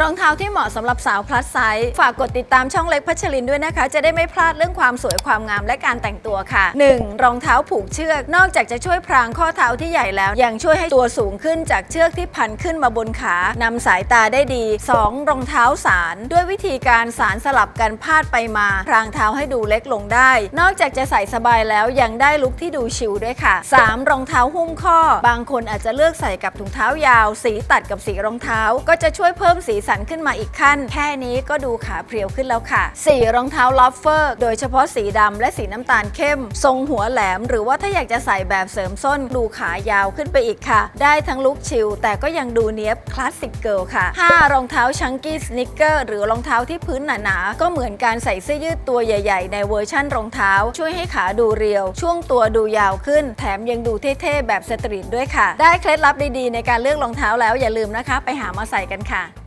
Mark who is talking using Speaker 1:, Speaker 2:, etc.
Speaker 1: รองเท้าที่เหมาะสำหรับสาวพลัสไซส์ฝากกดติดตามช่องเล็กพัชรินด้วยนะคะ จะได้ไม่พลาดเรื่องความสวยความงามและการแต่งตัวค่ะ 1. รองเท้าผูกเชือก นอกจากจะช่วยพรางข้อเท้าที่ใหญ่แล้ว ยังช่วยให้ตัวสูงขึ้นจากเชือกที่พันขึ้นมาบนขานำสายตาได้ดี 2. รองเท้าสาร ด้วยวิธีการสารสลับกันพาดไปมา พรางเท้าให้ดูเล็กลงได้ นอกจากจะใส่สบายแล้วยังได้ลุคที่ดูชิลด้วยค่ะ 3. รองเท้าหุ้มข้อ บางคนอาจจะเลือกใส่กับถุงเท้ายาว สีตัดกับสีรองเท้า ก็จะช่วยเพิ่มสีสันขึ้นมาอีกขั้น แค่นี้ก็ดูขาเพรียวขึ้นแล้วค่ะ 4. รองเท้าลอฟเฟอร์ โดยเฉพาะสีดำและสีน้ำตาลเข้ม ทรงหัวแหลม หรือว่าถ้าอยากจะใส่แบบเสริมส้น ดูขายาวขึ้นไปอีกค่ะ ได้ทั้งลุคชิลแต่ก็ยังดูเนี้ยบคลาสสิกเกิลค่ะ 5. รองเท้าชังกี้สนิเกอร์หรือรองเท้าที่พื้นหนาๆก็เหมือนการใส่เสื้อยืดตัวใหญ่ ๆ ในเวอร์ชั่นรองเท้า ช่วยให้ขาดูเรียว ช่วงตัวดูยาวขึ้น แถมยังดูเท่ๆแบบสตรีทด้วยค่ะ ได้เคล็ดลับดีๆ ในการเลือกรองเท้าแล้วอย่าลืมนะคะ ไปหามาใส่กันค่ะ